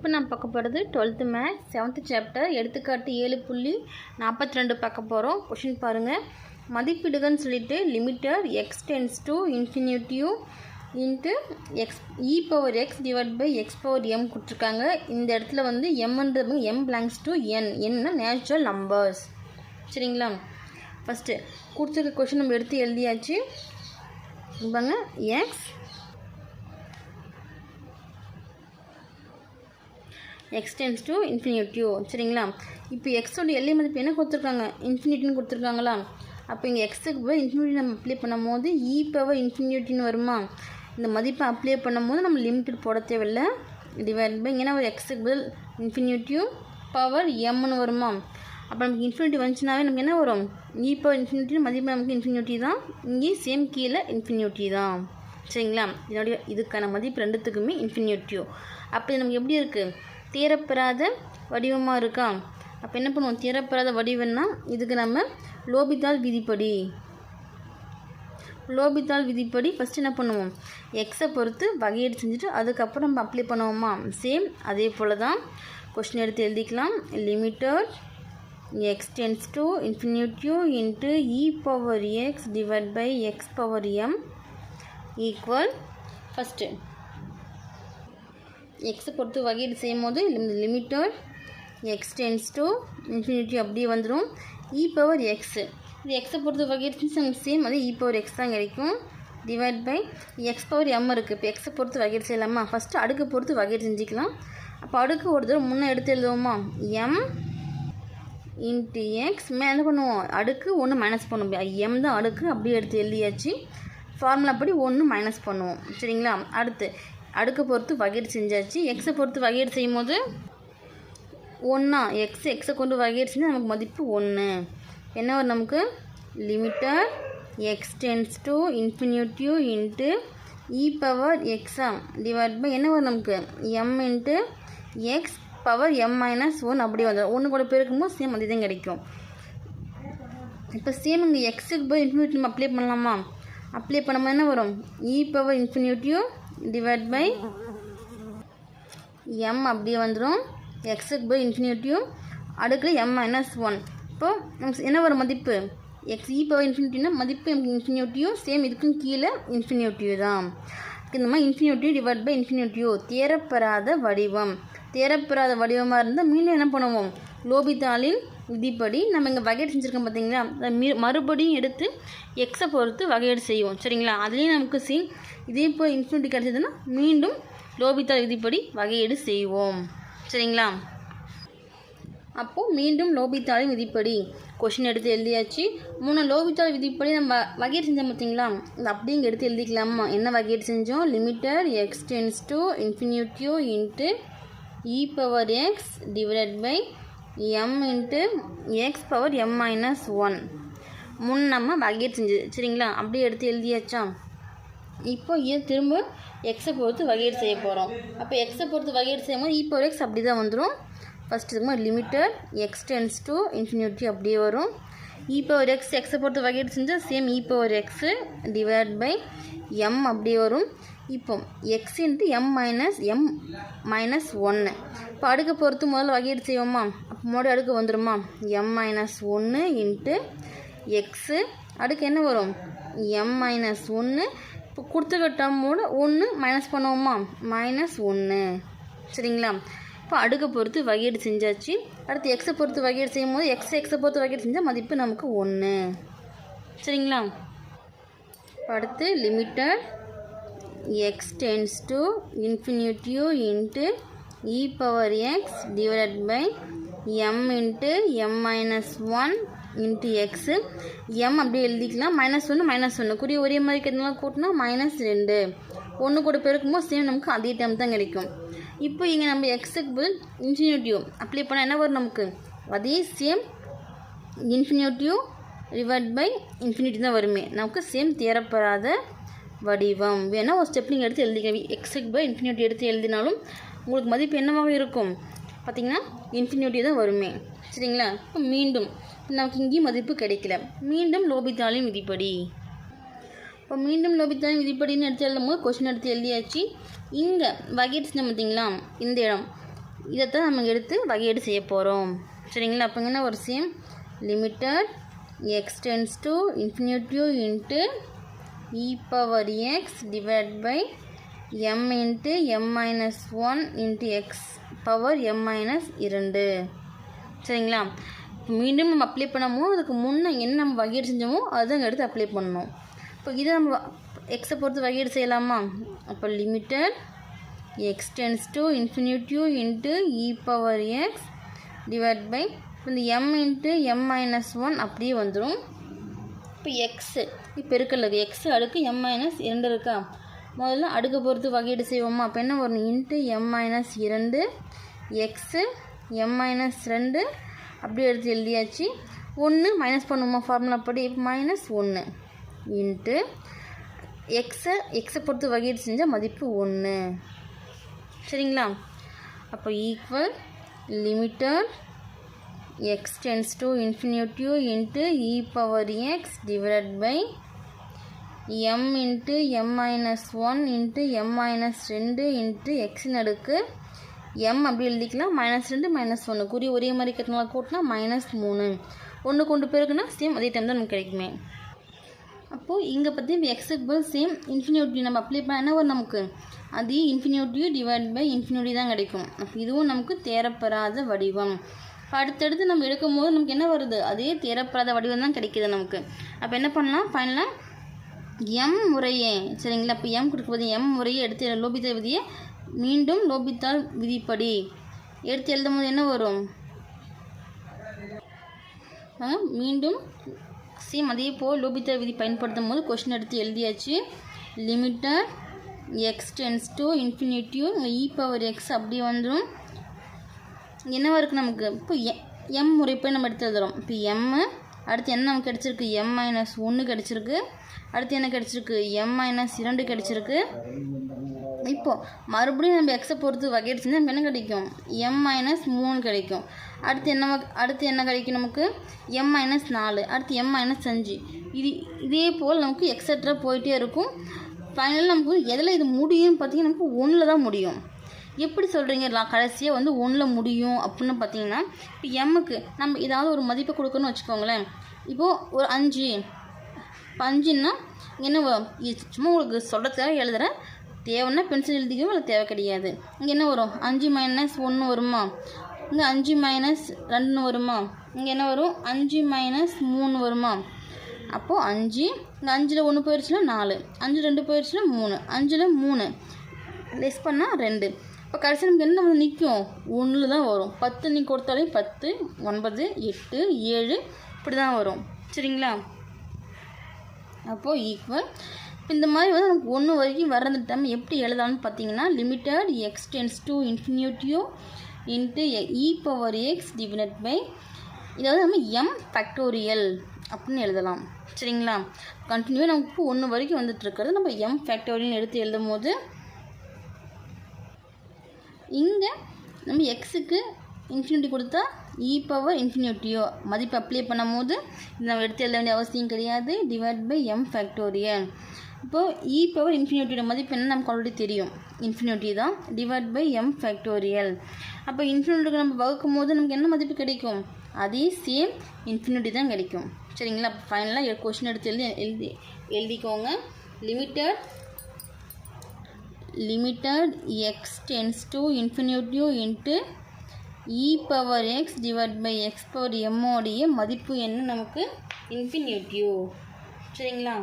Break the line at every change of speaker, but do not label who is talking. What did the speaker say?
இப்போ நான் பார்க்க போகிறது டுவெல்த்து மேக்ஸ் செவன்த்து சாப்டர் எடுத்துக்காட்டு ஏழு புள்ளி நாற்பத்தி ரெண்டு பார்க்க போகிறோம். கொஷின் பாருங்கள் மதிப்பிடுகன்னு சொல்லிட்டு limited x tends to infinity into x e power x divide by x power m கொடுத்துருக்காங்க. இந்த இடத்துல வந்து எம்ன்றது எம் பிளாங்ஸ் டு என் என்ன நேச்சுரல் நம்பர்ஸ் சரிங்களா? ஃபஸ்ட்டு கொடுத்துருக்க கொஷின் நம்ம எடுத்து எழுதியாச்சு. பாங்க x x tends to infinitive சரிங்களா? இப்போ எக்ஸோட எல்லை மதிப்பு என்ன கொடுத்துருக்காங்க? இன்ஃபினிட்டின்னு கொடுத்துருக்காங்களா? அப்போ இங்கே எக்ஸுக்கு போய் இன்ஃபினிட்டி நம்ம அப்ளை பண்ணும்போது இ பவர் இன்ஃபினிட்டின்னு வருமா? இந்த மதிப்பை அப்ளை பண்ணும்போது நம்ம லிமிட்டட் போட தேவையில்லை. டிவைட் பை இங்கே ஒரு எக்ஸுக்கு பதில் இன்ஃபினிட்டியும் பவர் எம்னு வருமா? அப்போ நமக்கு இன்ஃபினிட்டி வந்துச்சுனாவே நமக்கு என்ன வரும்? இ பவர் இன்ஃபினிட்டி மதிப்பு நமக்கு இன்ஃபினிட்டி தான். இங்கே சேம் கீழே இன்ஃபினிட்டி தான். சரிங்களா? இதனுடைய இதுக்கான மதிப்பு ரெண்டுத்துக்குமே இன்ஃபினிட்டியோ அப்போ இது நமக்கு எப்படி இருக்குது தீரப்பெறாத வடிவமாக இருக்கா? அப்போ என்ன பண்ணுவோம்? தீரப்பெறாத வடிவம்னா இதுக்கு நம்ம லோபித்தால் விதிப்படி. லோபித்தால் விதிப்படி ஃபஸ்ட்டு என்ன பண்ணுவோம்? எக்ஸை பொறுத்து வகையீடு செஞ்சுட்டு அதுக்கப்புறம் நம்ம அப்ளை பண்ணுவோமா? சேம் அதே போல் தான் கொஷின் எடுத்து எழுதிக்கலாம். Limited x tends to infinitive into e power x divide by x power m equal first எக்ஸை பொறுத்து வகையீடு செய்யும் போது limited x tends to infinity அப்படியே வந்துடும் இ e பவர் எக்ஸு இது எக்ஸை பொறுத்து வகையீடு நமக்கு சேம் அது இ பவர் எக்ஸ் தான் கிடைக்கும். Divide by x power m இருக்குது இப்போ எக்ஸை பொறுத்து வகையீடு செய்யலாமா? ஃபஸ்ட்டு அடுக்கு பொறுத்து வகையீடு செஞ்சுக்கலாம். அப்போ அடுக்கு ஒரு தடவை முன்னே எடுத்து எழுதுவோமா? எம் இன்ட்டு எக்ஸ் மே என்ன பண்ணுவோம்? அடுக்கு ஒன்று மைனஸ் பண்ணுவோம் எம் தான் அடுக்கு. அப்படியே எடுத்து எழுதியாச்சு. ஃபார்முலா படி ஒன்று மைனஸ் பண்ணுவோம். சரிங்களா? அடுத்து அடுக்கை பொறுத்து வகையீடு செஞ்சாச்சு. எக்ஸை பொறுத்து வகையீடு செய்யும் போது ஒன்றா எக்ஸ் எக்ஸை கொண்டு வகையீடு செஞ்சால் நமக்கு மதிப்பு ஒன்று என்ன வரும் நமக்கு? Limiter x tends to infinitive into e power exa divide by என்ன வரும் நமக்கு? M into x power m minus one அப்படி வந்துடும் ஒன்று கூட பெருக்கும்போது சேம் அது தான் கிடைக்கும். இப்போ சேம் இங்கே எக்ஸுக்கு போய் இன்ஃபினிட்டி நம்ம அப்ளை பண்ணலாமா? அப்ளை பண்ணும்போது என்ன வரும்? E power infinitive divide by m அப்படியே வந்துடும் எக்ஸுக்கு பை இன்ஃபினிட்டியும் அடுக்கில் எம் மைனஸ் ஒன் இப்போது நமக்கு என்ன வரும் மதிப்பு? எக்ஸ் இ பவர் இன்ஃபினிட்டினா மதிப்பு எனக்கு சேம் இதுக்கும் கீழே இன்ஃபினியூட்டிவ் தான். இந்த மாதிரி இன்ஃபினிட்டிவ் டிவைட் பை இன்ஃபினிட்டிவ் தேரப்பெறாத வடிவம். தேரப்பெறாத வடிவமாக இருந்தால் மீண்டும் என்ன பண்ணுவோம்? லோபித்தாலின் விதிப்படி நம்ம இங்கே வகையீடு செஞ்சுருக்கோம் பார்த்தீங்களா அதை மீ மறுபடியும் எடுத்து எக்ஸை பொறுத்து வகையீடு செய்வோம். சரிங்களா? அதுலேயும் நமக்கு சி இதே போல் இன்ஃபினிட்டி கிடச்சதுன்னா மீண்டும் லோபித்தா விதிப்படி வகையீடு செய்வோம். சரிங்களா? அப்போது மீண்டும் லோபித்தாளின் விதிப்படி கொஷின் எடுத்து எழுதியாச்சு. மூணு லோபித்தாள் விதிப்படி நம்ம வகையீடு செஞ்சோம் பார்த்தீங்களா அது அப்படியே இங்கே எடுத்து எழுதிக்கலாமா? என்ன வகையீடு செஞ்சோம்? Limited x tends to இன்ஃபினிட்டியோ into e power x divide by m into x power m minus one முன் நம்ம வகையீடு செஞ்சது சரிங்களா? அப்படியே எடுத்து எழுதியாச்சா? இப்போ இது திரும்ப எக்ஸை பொறுத்து வகையீடு செய்ய போகிறோம் அப்போ எக்ஸை பொறுத்து வகையீடு செய்யும் போது இப்போ எக்ஸ் அப்படி தான் வந்துடும் ஃபஸ்ட்டு இதுக்கு limited x tends to infinity அப்படியே வரும். இப்போ ஒரு எக்ஸ் எக்ஸை பொறுத்து வகையீடு செஞ்சால் சேம் இப்போ ஒரு எக்ஸு டிவைட் பை எம் அப்படியே வரும். இப்போ x into m minus m minus ஒன்று இப்போ அடுக்கை பொறுத்து முதல்ல வகையீடு செய்வோமா? அப்போ மறுபடியும் அடுக்கு வந்துடுமா எம் மைனஸ் ஒன்று இன்ட்டு எக்ஸு அடுக்கு என்ன வரும்? எம் மைனஸ் ஒன்று இப்போ கொடுத்துருக்க டம்மோட ஒன்று மைனஸ் பண்ணுவோமா? மைனஸ் ஒன்று சரிங்களா? இப்போ அடுக்கை பொறுத்து வகையீடு செஞ்சாச்சு. அடுத்து எக்ஸை பொறுத்து வகையீடு செய்யும் போது எக்ஸ் எக்ஸை பொறுத்து வகையீடு செஞ்சால் மதிப்பு நமக்கு ஒன்று சரிங்களா? அடுத்து limited x tends to infinity into e power x divided by m into m minus one into x. M அப்படி எழுதிக்கலாம். மைனஸ் ஒன்று மைனஸ் ஒன்று குறி ஒரே மாதிரி கிடைக்கலாம் கூட்டினா மைனஸ் ரெண்டு. ஒன்று கூட பெருக்கும்போது சேம் நமக்கு அதே டைம் தான் கிடைக்கும். இப்போ இங்கே நம்ம எக்ஸுக்கு பதில் இன்ஃபினிட்டிவ் அப்ளை பண்ணால் என்ன வரும் நமக்கு? அதே same infinitive revert by infinity தான் வருமே. நமக்கு சேம் தேரப்படாத வடிவம். வேணால் ஒரு ஸ்டெப் நீங்கள் எடுத்து எழுதிக்கவி எக்ஸுக்கு பை இன்ஃபினிட்டி எடுத்து எழுதினாலும் உங்களுக்கு மதிப்பு என்னவாக இருக்கும்? பார்த்தீங்கன்னா இன்ஃபினிட்டி தான் வருமே. சரிங்களா? இப்போ மீண்டும் நமக்கு இங்கேயும் மதிப்பு கிடைக்கல. மீண்டும் லோபித்தாளின் விதிப்படி. இப்போ மீண்டும் லோபித்தாளின் விதிப்படின்னு எடுத்து எழுதும் போது கொஷின் எடுத்து எழுதியாச்சு. இங்கே வகையீடு செஞ்சோம் பார்த்தீங்களா? இந்த இடம். இதைத்தான் நம்ம எடுத்து வகையீடு செய்ய போகிறோம் சரிங்களா? அப்போ என்ன ஒரு same limited x tends to infinitive into e power x divide by m into m minus one into x power m minus இரண்டு. சரிங்களா? மீண்டும் நம்ம அப்ளை பண்ணமோ அதுக்கு முன்னே என்ன நம்ம வகையீடு செஞ்சோமோ அதுதான் எடுத்து அப்ளை பண்ணணும். இப்போ இதை நம்ம எக்ஸை பொறுத்து வகையீடு செய்யலாமா? அப்போ limited x tends to infinity into e power x divide by இந்த m into m minus one அப்படியே வந்துடும் இப்போ எக்ஸு பெருக்கல் இருக்குது எக்ஸ் அடுக்கு எம் மைனஸ் இரண்டு இருக்கா? முதல்ல அடுக்கு பொறுத்து வகையீடு செய்வோமா? அப்போ என்ன வரும்? இன்ட்டு எம் மைனஸ் இரண்டு எக்ஸு எம் மைனஸ் ரெண்டு அப்படியே எடுத்து எழுதியாச்சு. ஒன்று மைனஸ் பண்ணுவோமா ஃபார்முலா படி? மைனஸ் ஒன்று இன்ட்டு எக்ஸை எக்ஸை பொறுத்து வகையீடு செஞ்சால் மதிப்பு ஒன்று சரிங்களா? அப்போ equal limiter x tends to infinitive into e power x divide by m into m minus one into m minus ரெண்டு இன்ட்டு எக்ஸின் அடுக்கு எம் அப்படி எழுதிக்கலாம் மைனஸ் ரெண்டு மைனஸ் ஒன்று குறி ஒரே மாதிரி கட்டினால கூட்டினா மைனஸ் மூணு. ஒன்று கொண்டு போயிருக்குன்னா சேம் அதே டைம் தான் நமக்கு கிடைக்குமே. அப்போது இங்கே பற்றி எக்ஸுக்கு பதில் சேம் இன்ஃபினியூட்டி நம்ம அப்ளை பண்ண என்ன வரும் நமக்கு? அதே இன்ஃபினியூட்டி டிவைட் பை இன்ஃபினியூட்டி தான் கிடைக்கும். அப்போ இதுவும் நமக்கு தேரப்பெறாத வடிவம். இப்போ அடுத்தடுத்து நம்ம எடுக்கும் போது நமக்கு என்ன வருது? அதே தேரப்பெறாத வடிவம் தான் கிடைக்கிது நமக்கு. அப்போ என்ன பண்ணலாம்? ஃபைனலாக எம் முறையே. சரிங்களா? இப்போ எம் கொடுக்கும்போது எம் முறையே எடுத்து லோபித்த விதியை மீண்டும் லோபித்தால் விதிப்படி. எடுத்து எழுதும் போது என்ன வரும்? ஆ, மீண்டும் சேம் அதே போல் லோபித்த விதி பயன்படுத்தும் போது கொஷின் எடுத்து எழுதியாச்சு. லிமிட்டர் எக்ஸ் டென்ஸ் டு இன்ஃபினிட்டியும் இ பவர் எக்ஸ் அப்படி வந்துடும் என்னவாக இருக்குது நமக்கு? இப்போ எம் முறைப்பை நம்ம எடுத்து எழுதுறோம். இப்போ எம்மு அடுத்து என்ன நமக்கு கிடச்சிருக்கு? எம் மைனஸ் ஒன்று கிடச்சிருக்கு. அடுத்து என்ன கிடச்சிருக்கு? எம் மைனஸ் இரண்டு கிடச்சிருக்கு. இப்போது மறுபடியும் நம்ம எக்ஸை பொறுத்து வகையடிச்சுன்னா நமக்கு என்ன கிடைக்கும்? எம் மைனஸ் மூணு கிடைக்கும். அடுத்து என்ன அடுத்து என்ன கிடைக்கும் நமக்கு? எம் மைனஸ் நாலு. அடுத்து எம் மைனஸ் அஞ்சு. இது இதே போல் நமக்கு எக்ஸட்ரா போயிட்டே இருக்கும். ஃபைனலாக நமக்கு எதில் இது முடியும்னு பார்த்தீங்கன்னா நமக்கு ஒன்றில் தான் முடியும். எப்படி சொல்கிறீங்க கடைசியாக வந்து ஒன்றில் முடியும் அப்படின்னு பார்த்தீங்கன்னா இப்போ எம்முக்கு நம்ம ஏதாவது ஒரு மதிப்பை கொடுக்கணும்னு வச்சுக்கோங்களேன். இப்போது ஒரு அஞ்சு. இப்போ என்ன வரும் சும்மா உங்களுக்கு சொல்கிறதுக்காக எழுதுகிறேன் தேவைன்னா பென்சில் எழுதிக்கவும் இல்லை தேவை கிடையாது. இங்கே என்ன வரும்? அஞ்சு மைனஸ் ஒன்று வருமா? இங்கே அஞ்சு மைனஸ் ரெண்டுன்னு வருமா? இங்கே என்ன வரும்? அஞ்சு மைனஸ் மூணு வருமா? அப்போது அஞ்சு இங்கே அஞ்சில் ஒன்று போயிடுச்சுன்னா நாலு. அஞ்சு ரெண்டு போயிடுச்சுன்னா மூணு. அஞ்சில் மூணு. லெஸ் பண்ணால் ரெண்டு. இப்போ கடைசி நமக்கு என்ன வந்து நிற்கும் ஒன்று தான் வரும். பத்து நீ கொடுத்தாலே பத்து ஒன்பது எட்டு ஏழு இப்படி தான் வரும். சரிங்களா? அப்போது ஈக்குவல் இப்போ இந்த மாதிரி வந்து நமக்கு ஒன்று வரைக்கும் வர்றது டைம் எப்படி எழுதலாம்னு பார்த்தீங்கன்னா limited x tends to infinitive into e power x டிவினட் by இதாவது நம்ம எம் ஃபேக்டோரியல் அப்படின்னு எழுதலாம். சரிங்களா? கண்டினியூவாக நமக்கு ஒன்று வரைக்கும் வந்துட்டு இருக்கிறது. நம்ம எம் ஃபேக்டோரியல் எடுத்து எழுதும் போது இங்கே நம்ம எக்ஸுக்கு இன்ஃபினிட்டி கொடுத்தா இ பவர் இன்ஃபினிட்டியோ மதிப்பு அப்ளை பண்ணும்போது இது நம்ம எடுத்து எழுத வேண்டிய அவசியம் கிடையாது. டிவைட் பை எம் ஃபேக்டோரியல் இப்போது இ பவர் இன்ஃபினிட்டியோட மதிப்பு என்ன நமக்கு ஆல்ரெடி தெரியும். இன்ஃபினிட்டி தான். டிவைட் பை எம் ஃபேக்டோரியல் அப்போ இன்ஃபினிட்டிக்கு நம்ம வகுக்கும் போது நமக்கு என்ன மதிப்பு கிடைக்கும்? அதே சேம் இன்ஃபினிட்டி தான் கிடைக்கும். சரிங்களா? அப்போ ஃபைனலாக கொஷின் எடுத்து எழுதி எழுதி எழுதிக்கோங்க. Limited limited x tends to infinity into e power x divide by x power எம்மோடைய மதிப்பு என்ன நமக்கு? இன்ஃபினிட்டிவ் சரிங்களா?